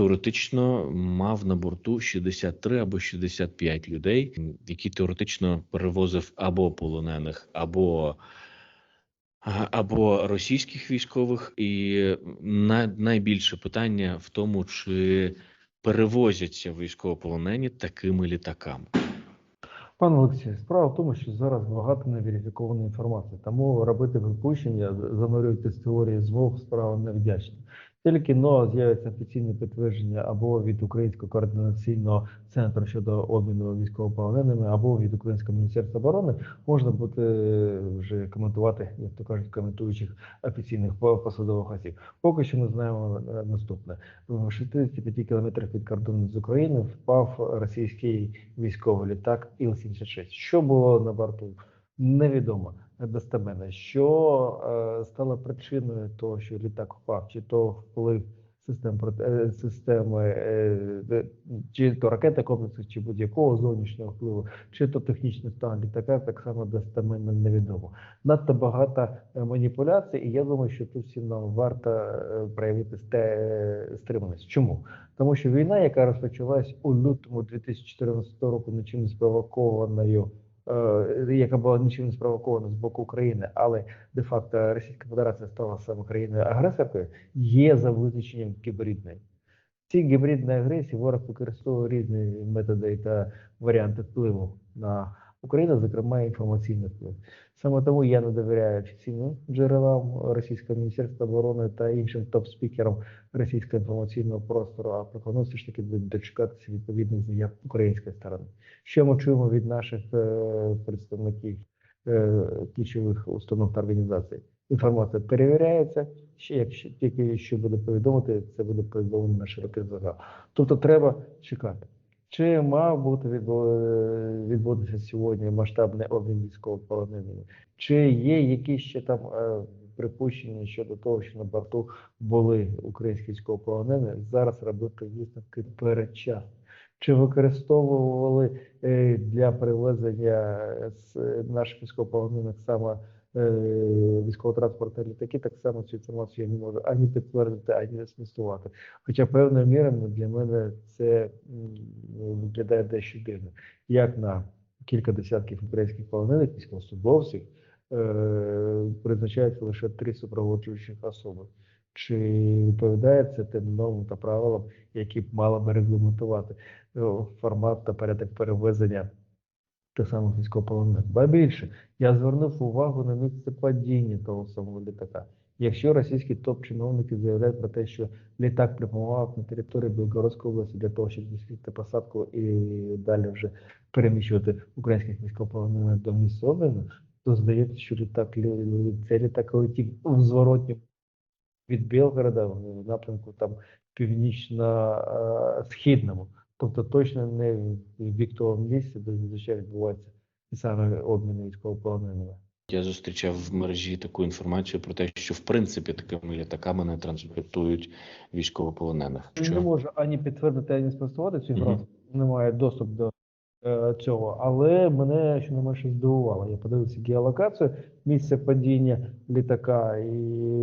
Теоретично мав на борту 63 або 65 людей, які теоретично перевозив або полонених, або або російських військових, і на, найбільше питання в тому, чи перевозяться військовополонені такими літаками. Пане Олексію, справа в тому, що зараз багато неверифікованої інформації, тому робити припущення, занурюватися в теорії змов, справа невдячна. Тільки но з'явиться офіційне підтвердження або від Українського координаційного центру щодо обміну військовополоненими, або від Українського міністерства оборони, можна буде вже коментувати, як то кажуть, коментуючих офіційних посадових осіб. Поки що ми знаємо е, наступне: в 65 кілометрах від кордону з України впав російський військовий літак Іл-76. Що було на борту? Невідомо достеменно. Що е, стало причиною того, що літак впав, чи то вплив систем е, системи, е, чи то ракети комплексу, чи будь-якого зовнішнього впливу, чи то технічний стан літака, так само достеменно невідомо. Надто багато маніпуляцій, і я думаю, що тут всім нам варто проявити сте- стриманість. Чому? Тому що війна, яка розпочалась у лютому 2014 року, нічим не спровокованою, яка була нічим не спровокована з боку України, але де-факто Російська Федерація стала саме країною агресоркою, є за визначенням гібридної. В цій гібридній агресії ворог використовує різні методи та варіанти впливу на Україну, зокрема інформаційний вплив. Саме тому я не довіряю офіційним джерелам Російського міністерства оборони та іншим топ-спікерам російського інформаційного простору, а пропоную все ж таки дочекатися відповідних заяв української сторони. Що ми чуємо від наших е, представників е, ключових установ та організацій? Інформація перевіряється. Ще якщо тільки що буде повідомити, це буде повідомлено на широкий загал. Тобто треба чекати. Чи мав бути відбутися сьогодні масштабний обмін військовополоненими? Чи є якісь ще там е, припущення щодо того, що на борту були українські військовополонені? Зараз робити висновки передчасно. Чи використовували е, для привезення е, наших військовополонених саме військово-транспортні літаки? Так само цю інформацію я не можу ані підтвердити, ані спростувати. Хоча певною мірою для мене це виглядає дещо дивно. Як на кілька десятків українських полонених військовослужбовців е, призначаються лише три супроводжуючих особи. Чи відповідає це тим нормам та правилам, які б мала би регламентувати е, формат та порядок перевезення тих самих військовополонених? Ба більше, я звернув увагу на місце падіння того самого літака. Якщо російські топ-чиновники заявляють про те, що літак прямував на територію Білгородської області для того, щоб здійснити посадку і далі вже переміщувати українських військовополонених до обміну, то здається, що літак цей літак летів в зворотньому від Білгорода в напрямку там північно-східному. Тобто точно не в бік того місця, де зазвичай відбувається ті самі обміни військовополоненими. Я зустрічав в мережі таку інформацію про те, що в принципі такими літаками не транспортують військовополонених. Не можу ані підтвердити, ані спростувати цю інформацію. Немає доступ до е, цього. Але мене що не менше здивувало. Я подивився геолокацію місця падіння літака, і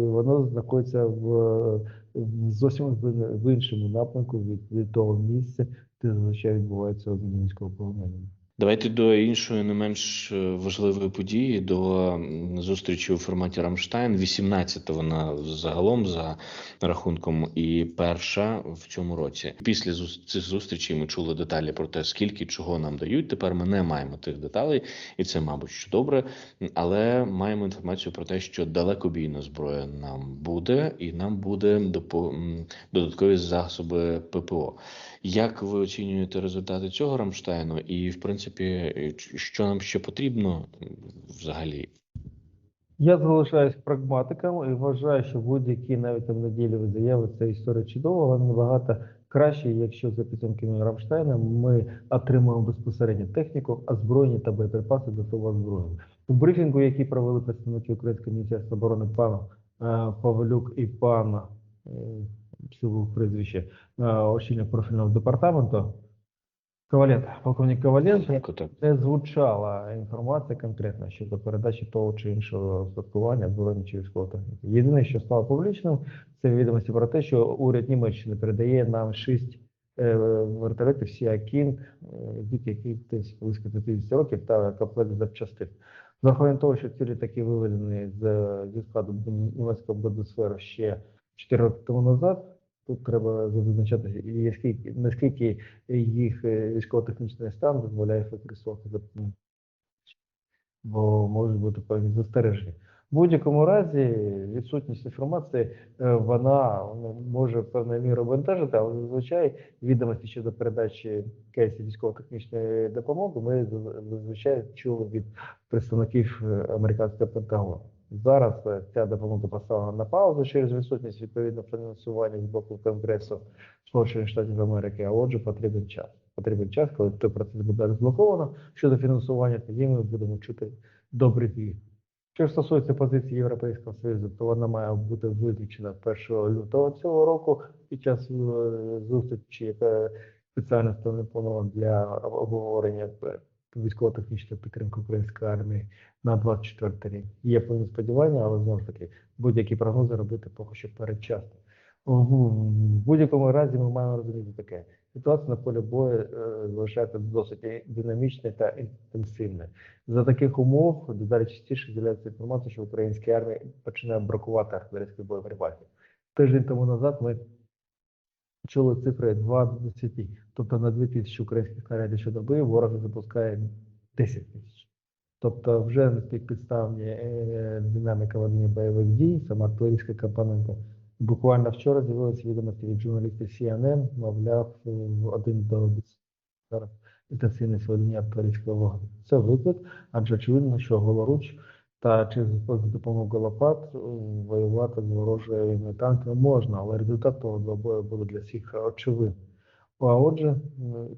воно знаходиться в, в зовсім в, в іншому напрямку від, від того місця, де зазвичай відбувається обмін військовополоненими. Давайте до іншої не менш е, важливої події до зустрічі у форматі Рамштайн. 18 вона загалом за рахунком, і перша в цьому році. Після цих зустрічей ми чули деталі про те, скільки чого нам дають. Тепер ми не маємо тих деталей, і це, мабуть, що добре. Але маємо інформацію про те, що далекобійна зброя нам буде, і нам буде додаткові засоби ППО. Як ви оцінюєте результати цього Рамштайну? І, в принципі, е, ч- що нам ще потрібно взагалі? Я залишаюсь прагматиком і вважаю, що будь-які навіть там неділі заяви це історія чудова, але набагато краще, якщо за підсумками Рамштайна ми отримаємо безпосередньо техніку, озброєння та боєприпаси до того озброєння. У брифінгу, який провели представники Українського міністерства оборони пан е, Павлюк і пан е, прізвище е, очільник профільного департаменту Ковалент, полковник так. не звучала інформація конкретна щодо передачі того чи іншого устаткування збройної чи військової техніки. Єдине, що стало публічним, це відомості про те, що уряд Німеччини передає нам шість е, вертольотів Сіа Кінг, е, вік яких десь близько 50 років та комплект запчастин. З того, що ці літаки виведені з зі складу німецького Бундесверу ще 4 роки тому назад. Тут треба визначати, і скільки наскільки їх е, військово-технічний стан дозволяє використовувати за бо можуть бути певні застереження. В будь-якому разі відсутність інформації е, вона може певною мірою бентежити, але зазвичай відомості щодо передачі кейсів військово-технічної допомоги ми зазвичай чули від представників е, американського Пентагону. Зараз е, ця допомога поставлена на паузу через відсутність відповідного фінансування з боку Конгресу Сполучених Штатів Америки, а отже, потрібен час. Потрібен час, коли той процес буде розблоковано щодо фінансування, тоді ми будемо чути добрий звіт. Що стосується позиції Європейського Союзу, то вона має бути визначена 1 лютого цього року під час е, зустрічі, яка спеціально спланована для обговорення військово-технічної підтримки української армії на 24 рік. Є певні сподівання, але знову ж таки будь-які прогнози робити поки що передчасно. В будь-якому разі ми маємо розуміти таке. Ситуація на полі бою е, залишається досить і динамічною та інтенсивною. За таких умов дедалі частіше з'являється інформація, що в українській армії починає бракувати артилерійських боєприпасів. Тиждень тому назад ми чули цифри 2 до 10, тобто на 2 тисячі українських снарядів щодоби ворог запускає 10 тисяч. Тобто вже підставні е, динаміка ведення бойових дій, сама артилерійська компонента. Буквально вчора з'явилися відомості від журналістів CNN, мовляв, е, один до 10 зараз інтенсивність ведення артилерійського вогню. Це виклик, адже очевидно, що голоруч та чи з допомогою лопат е, воювати з ворожими танками можна, але результат того двобою буде для всіх очевидним. А отже,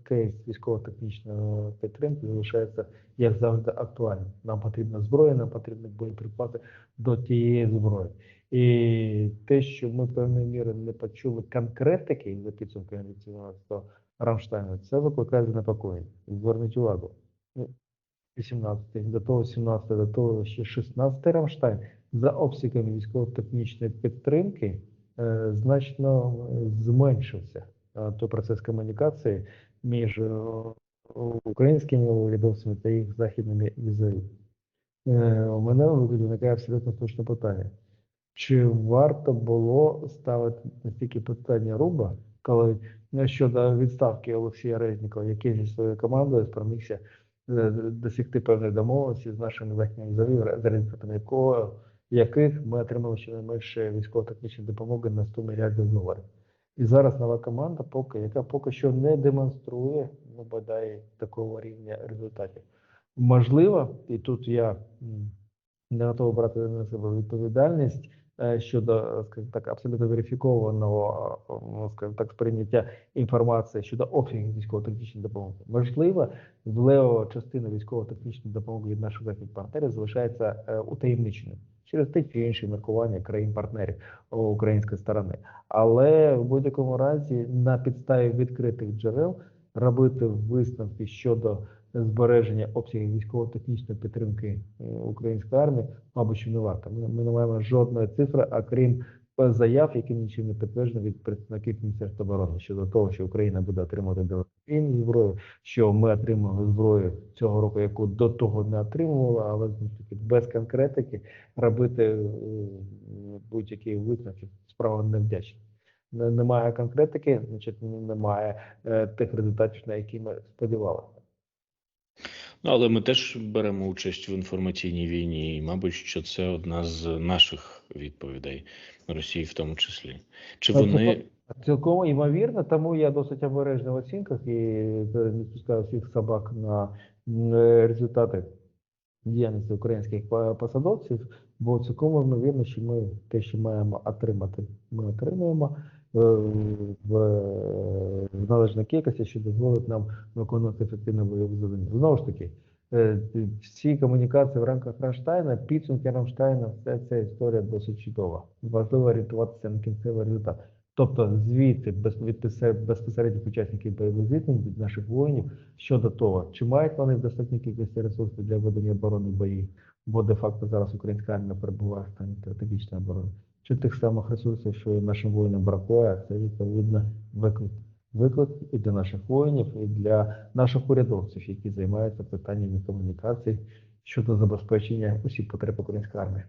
кейс військово-технічної підтримки залишається як завжди актуальним. Нам потрібна зброя, нам потрібні боєприпаси до тієї зброї. І те, що ми певною мірою не почули конкретики за підсумками від 17-го Рамштайну, це викликає занепокоєння. Зверніть увагу. Ну, 18 до того 17 до того ще 16 Рамштайн за обсягами військово-технічної підтримки е, значно е, зменшився е, той процес комунікації між е, українськими урядовцями та їх західними візові. Е, у мене виникає абсолютно точне питання. Чи варто було ставити настільки питання руба, коли е, щодо відставки Олексія Резнікова, який зі своєю командою спромігся досягти певної домовленості з нашими західними візові, за результатами яких ми отримали щонайменше військово-технічної допомоги на 100 мільярдів доларів. І зараз нова команда, поки яка поки що не демонструє ну, бодай такого рівня результатів. Можливо, і тут я не готовий брати на себе відповідальність е, щодо, е, скажімо так, абсолютно верифікованого, е, скажімо так, сприйняття інформації щодо обсягів військово-технічної допомоги. Можливо, лева частина військово-технічної допомоги від наших західних партнерів залишається е, утаємниченою через те чи інше міркування країн-партнерів української сторони. Але в будь-якому разі на підставі відкритих джерел робити висновки щодо збереження обсягів військово-технічної підтримки е, української армії, мабуть, що не варто. Ми, ми не маємо жодної цифри, окрім е, заяв, які нічим не підтверджені від представників Міністерства оборони щодо того, що Україна буде отримувати далекобійну зброю, що ми отримали зброю цього року, яку до того не отримували, але таки без конкретики робити е, будь-які висновки справа невдячна. Не- Немає конкретики, значить немає е, тих результатів, на які ми сподівалися. Ну, але ми теж беремо участь в інформаційній війні, і, мабуть, що це одна з наших відповідей Росії, в тому числі. Чи вони Цілком ймовірно, тому я досить обережний в оцінках і е, не спускаю всіх собак на е, результати діяльності українських посадовців, бо цілком ймовірно, що ми те, що маємо отримати, ми отримуємо е, в, в належній кількості, що дозволить нам виконувати ефективне бойове завдання. Знову ж таки, е, всі комунікації в рамках Рамштайна, підсумки Рамштайна, все ця історія досить чудова. Важливо орієнтуватися на кінцевий результат. Тобто звідти без- від безпосередніх учасників бойових зіткнень від наших воїнів щодо того, чи мають вони в достатній кількості ресурсів для ведення оборони боїв, бо де-факто зараз українська армія перебуває в стані стратегічної оборони, чи тих самих ресурсів, що і нашим воїнам бракує, це відповідно виклик. Виклик і для наших воїнів, і для наших урядовців, які займаються питаннями комунікації щодо забезпечення усіх потреб української армії.